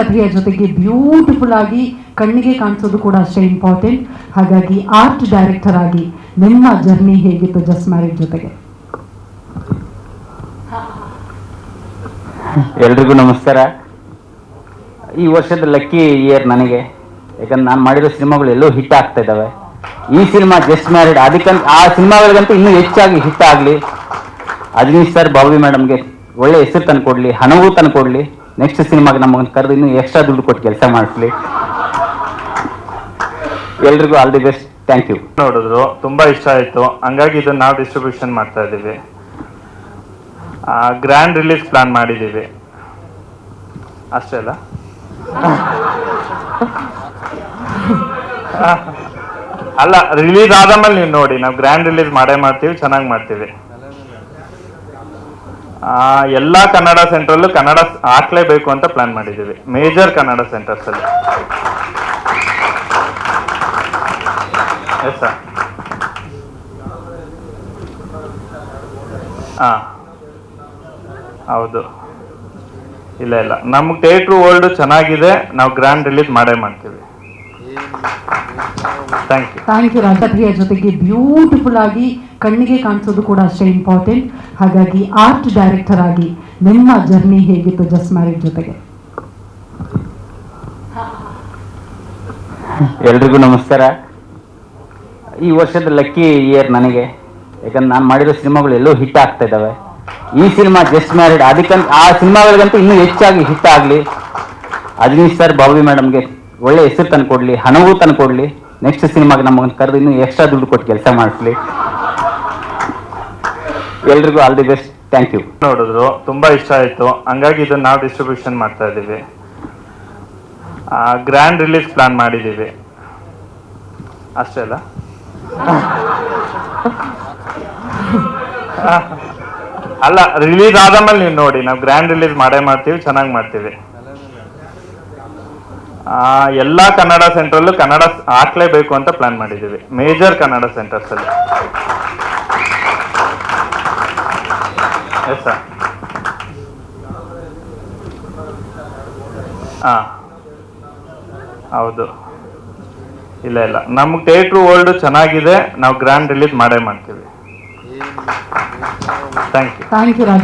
ಕಥೆಯ ಜೊತೆಗೆ ಬ್ಯೂಟಿಫುಲ್ ಆಗಿ ಕಣ್ಣಿಗೆ ಕಾಣಿಸೋದು ಕೂಡ ಅಷ್ಟೇ ಇಂಪಾರ್ಟೆಂಟ್ ಹಾಗಾಗಿ ಆರ್ಟ್ ಡೈರೆಕ್ಟರ್ ಆಗಿ ನಿಮ್ಮ ಜರ್ನಿ ಹೇಗಿತ್ತು ಜಸ್ಟ್ ಮ್ಯಾರೇಜ್ ಜೊತೆಗೆ? ಎಲ್ರಿಗೂ ನಮಸ್ಕಾರ. ಈ ವರ್ಷದ ಲಕ್ಕಿ ಇಯರ್ ನನಗೆ. ಯಾಕಂದ್ರೆ ನಾನು ಮಾಡಿರೋ ಸಿನಿಮಾಗಳು ಎಲ್ಲೋ ಹಿಟ್ ಆಗ್ತಾ ಇದ್ದಾವೆ. ಈ ಸಿನಿಮಾ ಜಸ್ಟ್ ಮ್ಯಾರಿಡ್ ಅದಕ್ಕಂತ ಆ ಸಿನಿಮಾಗಳಿಗಂತೂ ಇನ್ನೂ ಹೆಚ್ಚಾಗಿ ಹಿಟ್ ಆಗಲಿ. ಅಜನೀಶ್ ಸರ್ ಬಾಬಿ ಮೇಡಮ್ಗೆ ಒಳ್ಳೆ ಹೆಸರು ತಂದ್ಕೊಡ್ಲಿ, ಹಣವೂ ತಂದ್ಕೊಡ್ಲಿ. ನೆಕ್ಸ್ಟ್ ಸಿನಿಮಾಗೆ ನಮ್ಮನ್ನು ಕರೆದು ಇನ್ನೂ ಎಕ್ಸ್ಟ್ರಾ ದುಡ್ಡು ಕೊಟ್ಟು ಕೆಲಸ ಮಾಡಿಸ್ಲಿ. ಎಲ್ರಿಗೂ all the best thank you ನೋಡಿದ್ರು, ತುಂಬಾ ಇಷ್ಟ ಆಯ್ತು. ಹಂಗಾಗಿ ಇದನ್ನ ನಾವು ಡಿಸ್ಟ್ರಿಬ್ಯೂಷನ್ ಮಾಡ್ತಾ ಇದ್ದೀವಿ. ಗ್ರ್ಯಾಂಡ್ ರಿಲೀಸ್ ಪ್ಲಾನ್ ಮಾಡಿದ್ದೀವಿ. ಅಷ್ಟೇ ಅಲ್ಲ? ಅಲ್ಲ ರಿಲೀಸ್ ಆದಮೇಲೆ ನೀವು ನೋಡಿ. ನಾವು ಗ್ರ್ಯಾಂಡ್ ರಿಲೀಸ್ ಮಾಡೇ ಮಾಡ್ತೀವಿ, ಚೆನ್ನಾಗಿ ಮಾಡ್ತೀವಿ. ಎಲ್ಲಾ ಕನ್ನಡ ಸೆಂಟ್ರಲ್ಲೂ ಕನ್ನಡ ಹಾಕ್ಲೇಬೇಕು ಅಂತ ಪ್ಲಾನ್ ಮಾಡಿದ್ದೀವಿ. ಮೇಜರ್ ಕನ್ನಡ ಸೆಂಟರ್ಸ್ ಅಲ್ಲಿ. ಎಸ್ ಸರ್ ಹೌದು. ಇಲ್ಲ ಇಲ್ಲ. ನಮ್ಗೆ ಥಿಯೇಟ್ರ್ ವರ್ಲ್ಡ್ ಚೆನ್ನಾಗಿದೆ. ನಾವು ಗ್ರ್ಯಾಂಡ್ ರಿಲೀಸ್ ಮಾಡೇ ಮಾಡ್ತೀವಿ. ಥ್ಯಾಂಕ್ ಯು ಥ್ಯಾಂಕ್ ಯು ಕಥೆಯ ಜೊತೆಗೆ ಬ್ಯೂಟಿಫುಲ್ ಆಗಿ ಕಣ್ಣಿಗೆ ಕಾಣಿಸೋದು ಕೂಡ ಅಷ್ಟೇ ಇಂಪಾರ್ಟೆಂಟ್ ಹಾಗಾಗಿ ಆರ್ಟ್ ಡೈರೆಕ್ಟರ್ ಆಗಿ ನಿಮ್ಮ ಜರ್ನಿ ಹೇಗಿತ್ತು ಜಸ್ಟ್ ಮ್ಯಾರೇಜ್ ಜೊತೆಗೆ? ಎಲ್ರಿಗೂ ನಮಸ್ಕಾರ. ಈ ವರ್ಷದ ಲಕ್ಕಿ ಇಯರ್ ನನಗೆ. ಯಾಕಂದ್ರೆ ನಾನು ಮಾಡಿರೋ ಸಿನಿಮಾಗಳು ಎಲ್ಲೋ ಹಿಟ್ ಆಗ್ತಾ ಇದ್ದಾವೆ. ಈ ಸಿನಿಮಾ ಜಸ್ಟ್ ಮ್ಯಾರಿಡ್ ಅದಕ್ಕಂತ ಆ ಸಿನಿಮಾಗಳಿಗಂತೂ ಇನ್ನೂ ಹೆಚ್ಚಾಗಿ ಹಿಟ್ ಆಗಲಿ. ಅಜನೀಶ್ ಸರ್ ಬಾಬಿ ಮೇಡಮ್ಗೆ ಒಳ್ಳೆ ಹೆಸರು ಕೊಡಲಿ, ಹಣವೂ ತಂದ್ಕೊಡ್ಲಿ ನೆಕ್ಸ್ಟ್ ಸಿನಿಮಾಗೆ ನಮಗೆ ಕರೆದು ಇನ್ನೂ ಎಕ್ಸ್ಟ್ರಾ ದುಡ್ಡು ಕೊಟ್ಟು ಕೆಲಸ ಮಾಡಿಸ್ಲಿ. ಎಲ್ರಿಗೂ all the best thank you ನೋಡಿದ್ರು, ತುಂಬಾ ಇಷ್ಟ ಆಯ್ತು. ಹಂಗಾಗಿ ಇದನ್ನ ನಾವು ಡಿಸ್ಟ್ರಿಬ್ಯೂಷನ್ ಮಾಡ್ತಾ ಇದ್ದೀವಿ. ಗ್ರ್ಯಾಂಡ್ ರಿಲೀಸ್ ಪ್ಲಾನ್ ಮಾಡಿದ್ದೀವಿ. ಅಷ್ಟೇ ಅಲ್ಲ? ಅಲ್ಲ ರಿಲೀಸ್ ಆದಮೇಲೆ ನೀವು ನೋಡಿ. ನಾವು ಗ್ರ್ಯಾಂಡ್ ರಿಲೀಸ್ ಮಾಡೇ ಮಾಡ್ತೀವಿ, ಚೆನ್ನಾಗಿ ಮಾಡ್ತೀವಿ. ಎಲ್ಲಾ ಕನ್ನಡ ಸೆಂಟ್ರಲ್ಲೂ ಕನ್ನಡ ಹಾಕ್ಲೇಬೇಕು ಅಂತ ಪ್ಲಾನ್ ಮಾಡಿದ್ದೀವಿ. ಮೇಜರ್ ಕನ್ನಡ ಸೆಂಟರ್ಸ್ ಅಲ್ಲಿ. ಎಸ್ ಸರ್ ಹಾ. ಹೌದು. ಇಲ್ಲ ಇಲ್ಲ. ನಮ್ಗೆ ಥಿಯೇಟ್ರ್ ವರ್ಲ್ಡ್ ಚೆನ್ನಾಗಿದೆ. ನಾವು ಗ್ರ್ಯಾಂಡ್ ರಿಲೀಸ್ ಮಾಡೇ ಮಾಡ್ತೀವಿ. Thank you thank you